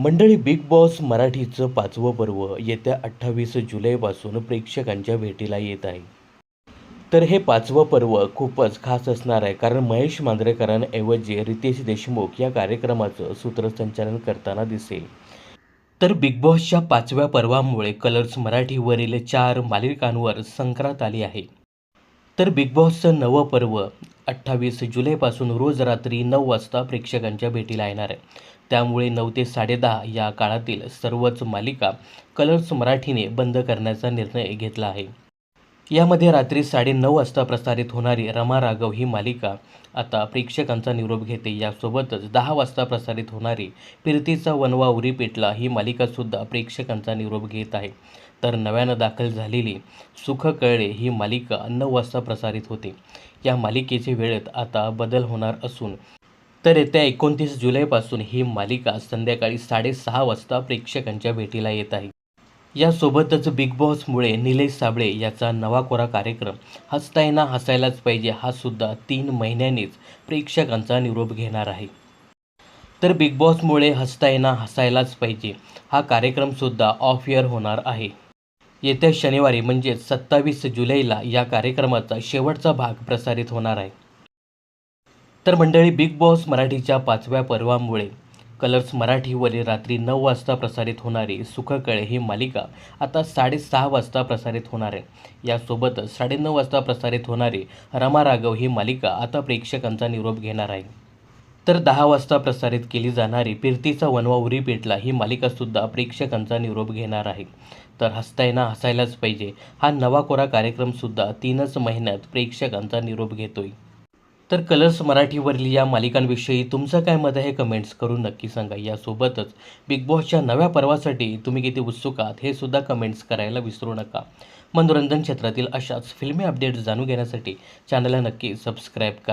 मंडळी big boss मराठीचं पाचवं पर्व येत्या अठ्ठावीस जुलैपासून प्रेक्षकांच्या भेटीला येत आहे. तर हे पाचवं पर्व खूपच खास असणार आहे कारण महेश मांजरेकरांऐवजी रितेश देशमुख या कार्यक्रमाचं सूत्रसंचालन करताना दिसेल. तर बिग बॉसच्या पाचव्या पर्वामुळे कलर्स मराठीवरील चार मालिकांवर संक्रांत आली आहे. तर बिग बॉसचं नवं पर्व अठ्ठावीस जुलैपासून रोज रात्री नऊ वाजता प्रेक्षकांच्या भेटीला येणार आहे. त्यामुळे नऊ ते साडेदहा या काळातील सर्वच मालिका कलर्स मराठीने बंद करण्याचा निर्णय घेतला आहे. यामध्ये रात्री साडेनऊ वाजता प्रसारित होणारी रमा राघव ही मालिका आता प्रेक्षकांचा निरोप घेते. यासोबतच दहा वाजता प्रसारित होणारी फिरतीचा वनवा उरी पेटला ही मालिकासुद्धा प्रेक्षकांचा निरोप घेत आहे. तर नव्यानं दाखल झालेली सुख कळले ही मालिका नऊ वाजता प्रसारित होते. या मालिकेचे वेळेत आता बदल होणार असून तर येत्या एकोणतीस जुलैपासून ही मालिका संध्याकाळी साडेसहा वाजता प्रेक्षकांच्या भेटीला येत आहे. यासोबतच बिग बॉसमुळे निलेश साबळे याचा नवा कोरा कार्यक्रम हसता हसायलाच पाहिजे हा सुद्धा तीन महिन्यांनीच प्रेक्षकांचा निरोप घेणार आहे. तर बिग बॉसमुळे हसता हसायलाच पाहिजे हा कार्यक्रमसुद्धा ऑफ इयर होणार आहे. येत्या शनिवारी म्हणजेच सत्तावीस जुलैला या कार्यक्रमाचा शेवटचा भाग प्रसारित होणार आहे. तर मंडळी बिग बॉस मराठीच्या पाचव्या पर्वामुळे कलर्स मराठीवरील रात्री नऊ वाजता प्रसारित होणारी सुखकळे ही मालिका आता साडेसहा वाजता प्रसारित होणार आहे. यासोबतच साडेनऊ वाजता प्रसारित होणारी रमा राघव ही मालिका आता प्रेक्षकांचा निरोप घेणार आहे. तर दहा वाजता प्रसारित केली जाणारी फिरतीचा वनवा उरी पेटला ही मालिकासुद्धा प्रेक्षकांचा निरोप घेणार आहे. तर हसतायना हसायलाच पाहिजे हा नवा कोरा कार्यक्रमसुद्धा तीनच महिन्यात प्रेक्षकांचा निरोप घेतोय. तर कलर्स मराठीवरील या मालिकांविषयी तुमचं काय मत आहे? कमेंट्स करून नक्की सांगा. यासोबतच बिग बॉसच्या नव्या पर्वासाठी तुम्ही किती उत्सुक आहात? हे सुद्धा कमेंट्स करायला विसरू नका. मनोरंजन क्षेत्रातील अशाच फिल्मी अपडेट्स जाणून घेण्यासाठी चॅनलला नक्की सबस्क्राईब करा.